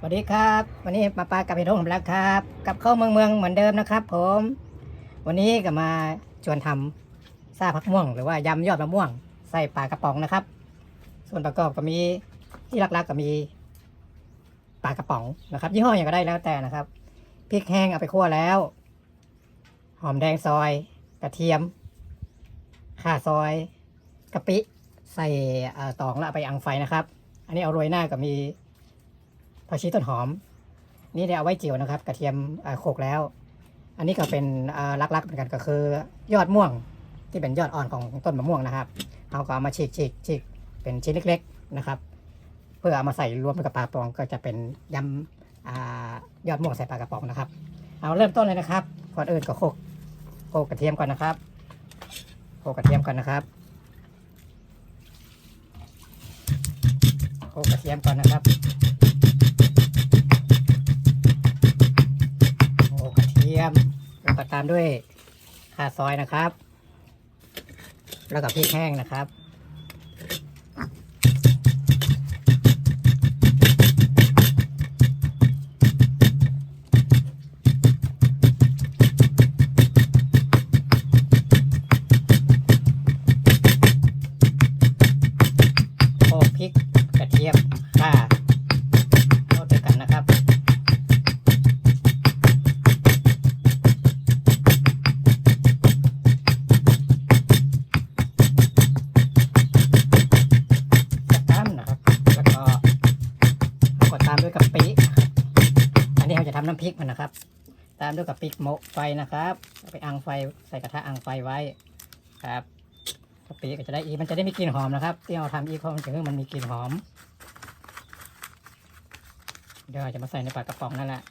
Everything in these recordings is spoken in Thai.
สวัสดีครับ วันนี้มาปลากับเฮดงผมแล้วครับ กับเข้าเมืองเมืองเหมือนเดิมนะครับ ผม วันนี้ก็มาชวนทำซาผักม่วง หรือว่ายำยอดมะม่วง ใส่ปลากระป๋องนะครับ ส่วนประกอบก็มีที่หลักๆก็มีปลากระป๋องนะครับ ยี่ห้ออย่างก็ได้แล้วแต่นะครับพริกแห้งเอาไปคั่วแล้ว หอมแดงซอย กระเทียมข่าซอยกะปิใส่ต่อตองแล้วเอาไปอังไฟนะครับ อันนี้เอาโรยหน้าก็มี ผักชีต้นหอม นี่ได้เอาไว้เจียวนะครับ กระเทียมโขลกแล้ว อันนี้ก็เป็นลักๆเหมือนกันก็คือ ยอดม่วงที่เป็นยอดอ่อนของต้นมะม่วงนะครับเอาก็เอามาฉีกฉีกฉีกเป็นชิ้นเล็ก ๆนะครับ เพื่อเอามาใส่รวมกับปลากระป๋องก็จะเป็นยำอยอดม่วงใส่ปลากระป๋องนะครับ เอาเริ่มต้นเลยนะครับก่อนอื่นก็โขลกโขลกกระเทียมก่อนนะครับโขลกกระเทียมก่อนนะครับโขกกระเทียมก่อนนะครับ ก็ตามด้วยข่าซอยนะครับ แล้วก็พริกแห้งนะครับ ริกมันนะครับ ตามด้วยกับปิโมไฟนะครับ ไปอังไฟใส่กระทะอังไฟไว้ครับกะปิก็จะได้อีมันจะได้มีกลิ่นหอมนะครับที่เราทำอีเพราะมันจะให้มันมีกลิ่นหอม เดี๋ยวจะมาใส่ในปากกระป๋องนั่นแหละ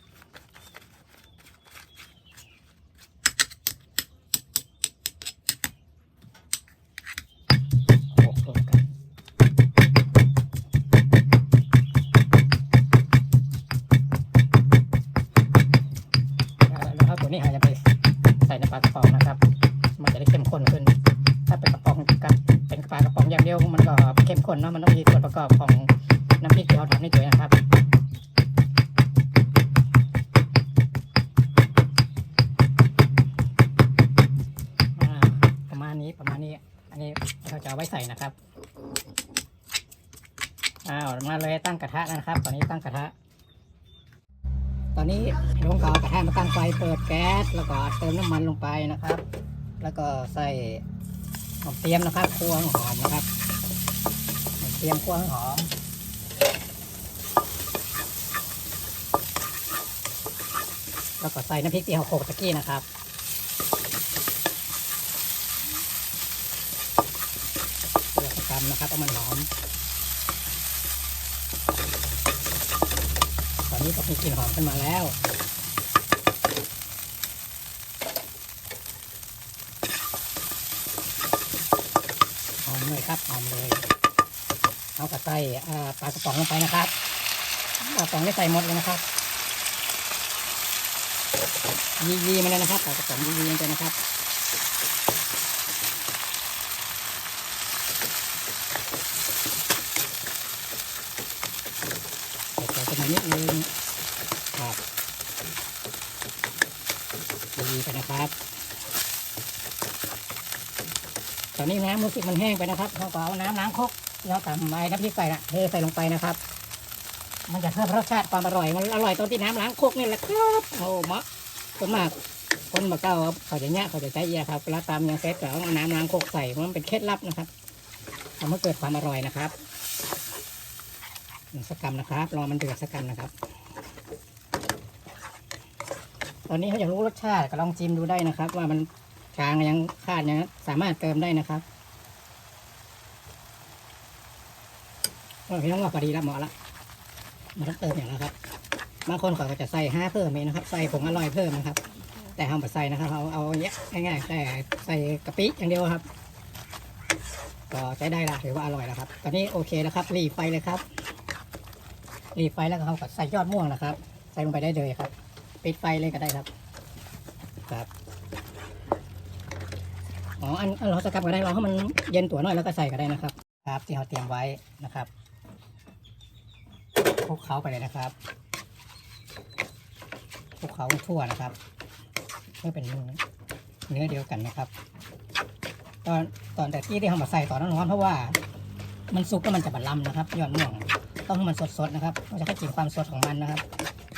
นเนาะมันต้องมีส่วนประกอบของน้ำพริกที่เราทำนี่ด้วยนะครับประมาณนี้ประมาณนี้ อันนี้เราจะเอาไว้ใส่นะครับอ้าวมาเลยตั้งกระทะนะครับ ตอนนี้ตั้งกระทะ ตอนนี้ลุงก็เอกระทะมาตั้งไฟเปิดแก๊สแล้วก็เติมน้ำมันลงไปนะครับ แล้วก็ใส่หอมเทียมนะครับคั่วให้หอมนะครับ หอมเทียมคั่วให้หอมแล้วก็ใส่น้ำพริกที่เราโขกตะกี้นะครับเลือกทำนะครับเอามันหอม ตอนนี้ก็มีกลิ่นหอมขึ้นมาแล้วหอมเลยครับหอมเลย เอากระใส่ปลากระป๋องลงไปนะครับปลากระป๋องได้ใส่หมดเลยนะครับยียีๆมันเลยนะครับปลากระป๋องยียีๆมันเลยนะครับใส่ใจขึ้นมานิดนึงครับยีไปนะครับตอนนี้น้ำรู้สึกมันแห้งไปนะครับเราก็เอาน้ำล้างครก เราตำไว้น้ำพริกใส่ละเทใส่ลงไปนะครับ มันจะเพิ่มรสชาติความอร่อยมันอร่อยตอนที่น้ำล้างโคกนี่แหละครับโอ้มะส่วนมากคนมาเก้าเขาจะเนี้ยเขาจะใช้เอียครับเวลาตำยังเซ็ตก็เอาน้ำล้างคกใส่เพราะมันเป็นเคล็ดลับนะครับทำให้เกิดความอร่อยนะครับสักกรัมนะครับรอมันเดือดสักกรัมนะครับ ตอนนี้เขาอยากรู้รสชาติก็ลองชิมดูได้นะครับ ว่ามันกลางยังขาดยังสามารถเติมได้นะครับ โอเคต้องว่าพอดีแล้วเหมาะละไมาต้องเติมอย่างนะครับบางคนเขาก็จะใส่ห้าเพิ่มเองนะครับ ใส่ผงอร่อยเพิ่มนะครับ แต่ห้ามใส่นะครับเอาเอาเนี้ยง่ายๆแต่ใส่กะปิอย่างเดียวครับ ก็ใช้ได้ละถือว่าอร่อยแล้วครับ ตอนนี้โอเคแล้วครับรีไฟเลยครับรีไฟแล้วเขาก็ใส่ยอดม่วงนะครับ ใส่ลงไปได้เลยครับ ปิดไฟเลยก็ได้ครับ ครับอ๋ออันอันเราสกัดก็ได้เราให้มันเย็นตัวหน่อยแล้วก็ใส่ก็ได้นะครับ ครับที่เราเตรียมไว้นะครับ คลุกเคล้าไปเลยนะครับคลุกเคล้าทั่วนะครับเพื่อเป็นเนื้อเดียวกันนะครับ ตอนตอนแต่ที่ที่เรามาใส่ตอนนั้นร้อนเพราะว่ามันสุกแล้วมันจะบะลำนะครับยอดม่วงต้องให้มันสดๆนะครับมันจะให้กลิ่นความสดของมันนะครับ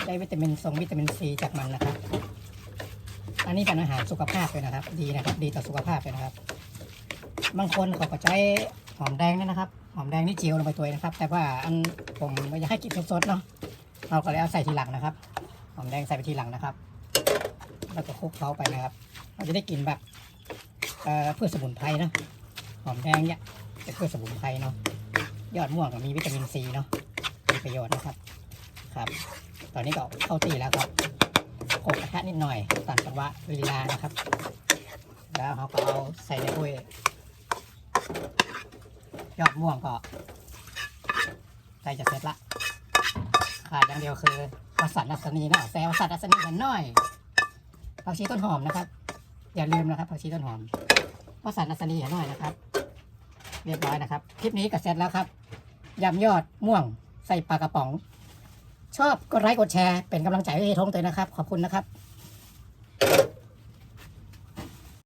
ได้วิตามินทรงวิตามินซีจากมันนะครับ อันนี้เป็นอาหารสุขภาพเลยนะครับ ดีนะครับ ดีต่อสุขภาพเลยนะครับ บางคนเขาก็ใช้หอมแดงเนี่ยนะครับ หอมแดงนี่เจียวลงไปตัวเองนะครับ แต่ว่าอันผมไม่อยากให้กินสดๆเนาะเราก็เลยเอาใส่ทีหลังนะครับ หอมแดงใส่ไปทีหลังนะครับ แล้วก็คลุกเคล้าไปนะครับ เราจะได้กลิ่นแบบเอ่อพืชสมุนไพรนะหอมแดงเนี่ยเป็นพืชสมุนไพรเนาะยอดม่วงก็มีวิตามินซีเนาะมีประโยชน์นะครับครับ ตอนนี้ก็เข้าตีแล้วครับโขกกระทะนิดหน่อยตามจังหวะเวลานะครับ แล้วเขาก็เอาใส่ในถ้วย ยอดม่วงก็ใกล้จะเสร็จละขาดอย่างเดียวคือวสันต์อัศนีนะแซวสันต์อัศนีกันหน่อยผักชีต้นหอมนะครับ อย่าลืมนะครับผักชีต้นหอมวสันต์อัศนีกันหน่อยนะครับ เรียบร้อยนะครับคลิปนี้ก็เสร็จแล้วครับยำยอดม่วงใส่ปลากระป๋อง ชอบกดไลค์กดแชร์เป็นกำลังใจให้ทงเตยนะครับ ขอบคุณนะครับ